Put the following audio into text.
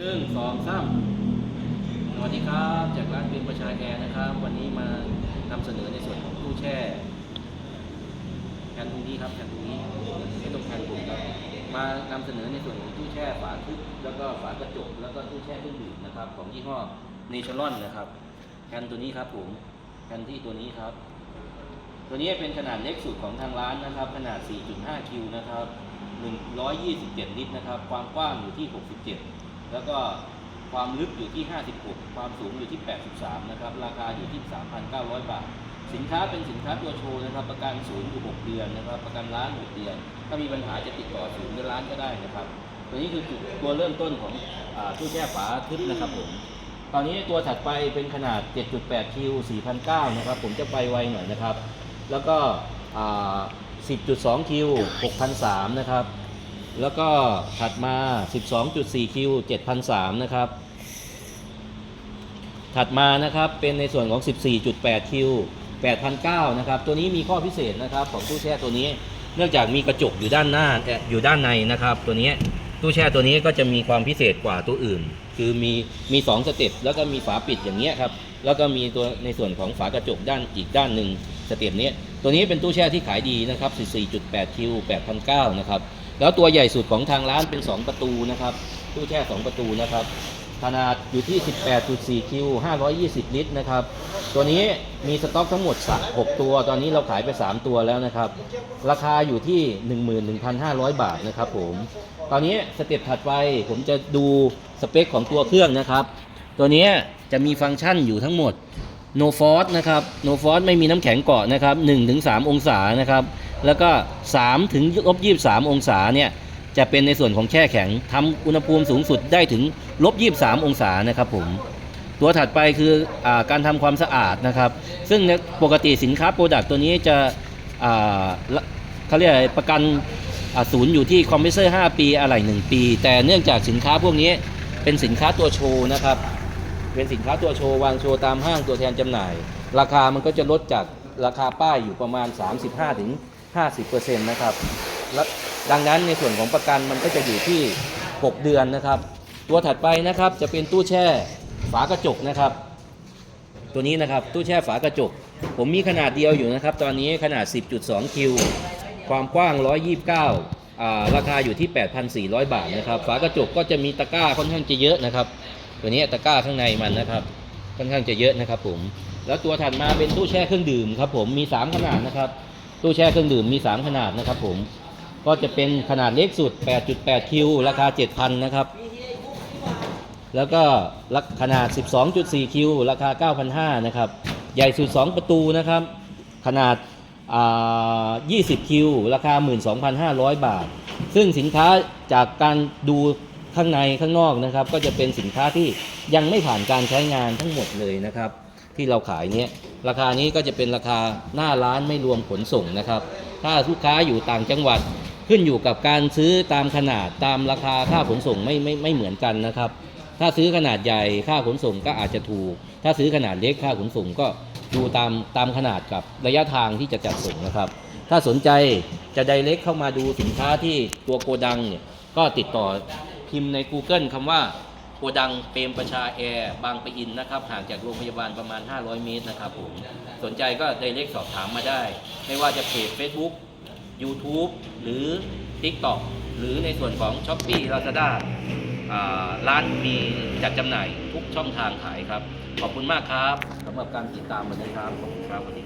หนึ่งสองสามสวัสดีครับจากร้านเป็นประชาแอร์นะครับ วันนี้มานำเสนอในส่วนของตู้แช่แคนตรงนี้ครับแคนตรงนี้ไม่ต้องแคนผมครับมานำเสนอในส่วนของตู้แช่ฝาทึบแล้วก็ฝากระจกแล้วก็ตู้แช่เครื่องดื่มนะครับ ของยี่ห้อเนเชอรอนนะครับแคนตัวนี้ครับผมแคนที่ตัวนี้ครับ ตัวนี้เป็นขนาดเล็กสุดของทางร้านนะครับ ขนาด 4.5 คิวนะครับ 127 ลิตรนะครับ ความกว้างอยู่ที่ 67 แล้วก็ความลึกอยู่ที่ 56 ความสูงอยู่ที่ 83 นะครับ ราคาอยู่ที่ 3,900 บาท สินค้าเป็นสินค้าตัวโชว์นะครับ ประกันศูนย์อยู่ 6 เดือนนะครับ ประกันร้าน 6 เดือน ถ้ามีปัญหาจะติดต่อศูนย์หรือร้านก็ได้นะครับ ตัวนี้คือจุดตัวเริ่มต้นของอตู้แช่ฝาทึบนะครับผม ตอนนี้ตัวถัดไปเป็นขนาด 7.8 คิว4,009นะครับ ผมจะไปไวหน่อยนะครับ แล้วก็ 10.2 คิว6,003นะครับ แล้วก็ถัดมา 12.4 คิว 7,003 นะครับ ถัดมานะครับเป็นในส่วนของ 14.8 คิว 8,009 นะครับ ตัวนี้มีข้อพิเศษนะครับของตู้แช่ตัวนี้ เนื่องจากมีกระจกอยู่ด้านหน้าเอ่ออยู่ด้านในนะครับ ตัวนี้ตู้แช่ตัวนี้ก็จะมีความพิเศษกว่าตัวอื่น คือมีมีสองสเต็ปแล้วก็มีฝาปิดอย่างเงี้ยครับ แล้วก็มีตัวในส่วนของฝากระจกด้านอีกด้านหนึ่งสเต็ปนี้ ตัวนี้เป็นตู้แช่ที่ขายดีนะครับ 14.8 คิว 8,009 นะครับ แล้วตัวใหญ่สุดของทางร้านเป็น 2 ประตูนะครับตู้แช่ 2 ประตูนะครับ ขนาดอยู่ที่ 18.4 คิว 520 ลิตรนะครับ ตัวนี้มีสต็อกทั้งหมด 6 ตัว ตอนนี้เราขายไป 3 ตัวแล้วนะครับ ราคาอยู่ที่ 11,500 บาทนะครับผม ตอนนี้สเต็ปถัดไปผมจะดูสเปคของตัวเครื่องนะครับ ตัวนี้จะมีฟังก์ชันอยู่ทั้งหมด no force นะครับ no force ไม่มีน้ำแข็งเกาะนะครับ1-3 องศานะครับ แล้วก็3ถึงลบ23 องศาเนี่ยจะเป็นในส่วนของแช่แข็งทำอุณหภูมิสูงสุดได้ถึงลบ23 องศานะครับผมตัวถัดไปคืออการทำความสะอาดนะครับ ซึ่งปกติสินค้าโปรดักต์ตัวนี้จะเขาเรียกประกันศูนย์อยู่ที่คอมเพรสเซอร์ 5 ปีอะไหล่1ปี แต่เนื่องจากสินค้าพวกนี้เป็นสินค้าตัวโชว์นะครับ เป็นสินค้าตัวโชว์ วางโชว์ตามห้างตัวแทนจำหน่าย ราคามันก็จะลดจากราคาป้ายอยู่ประมาณ 35-50%ถึง 50%นะครับและดังนั้นในส่วนของประกันมันก็จะอยู่ที่ 6 เดือนนะครับ ตัวถัดไปนะครับจะเป็นตู้แช่ฝากระจกนะครับ ตัวนี้นะครับตู้แช่ฝากระจก ผมมีขนาดเดียวอยู่นะครับ ตอนนี้ขนาด 10.2 คิว ความกว้าง 129อ่าราคาอยู่ที่ 8,400 บาทนะครับ ฝากระจกก็จะมีตะกร้าค่อนข้างจะเยอะนะครับ ตัวนี้ตะกร้าข้างในมันนะครับ ค่อนข้างจะเยอะนะครับผม แล้วตัวถัดมาเป็นตู้แช่เครื่องดื่มครับผมมี 3 ขนาดนะครับ ตู้แช่เครื่องดื่มมี 3 ขนาดนะครับผมก็จะเป็นขนาดเล็กสุด 8.8 คิว ราคา 7,000 นะครับ แล้วก็ลักขนาด 12.4 คิว ราคา 9,500 นะครับ ใหญ่สุด 2 ประตูนะครับ ขนาด 20 คิว ราคา 12,500 บาท ซึ่งสินค้าจากการดูข้างในข้างนอกนะครับ ก็จะเป็นสินค้าที่ยังไม่ผ่านการใช้งานทั้งหมดเลยนะครับ ที่เราขายเนี้ยราคานี้ก็จะเป็นราคาหน้าร้านไม่รวมขนส่งนะครับ ถ้าลูกค้าอยู่ต่างจังหวัดขึ้นอยู่กับการซื้อตามขนาดตามราคาค่าขนส่งไม่ไม่ไม่เหมือนกันนะครับ ถ้าซื้อขนาดใหญ่ค่าขนส่งก็อาจจะถูก ถ้าซื้อขนาดเล็กค่าขนส่งก็ดูตามตามขนาดกับระยะทางที่จะจัดส่งนะครับ ถ้าสนใจจะไดเรกเข้ามาดูสินค้าที่ตัวโกดังเนี่ยก็ติดต่อพิมพ์ใน Google คำว่า โกดังเปรมประชาแอร์บางปะอินนะครับ ห่างจากโรงพยาบาลประมาณ 500 เมตรนะครับผม สนใจก็ไดเรกสอบถามมาได้ ไม่ว่าจะเพจ Facebook YouTube หรือ TikTok หรือในส่วนของ s h อ p e e Lazada ร้านมีจัดจำหน่ายทุกช่องทางขายครับ ขอบคุณมากครับสำหรับการติดตามวันนี้ครับขอบคุณครับสวัสดี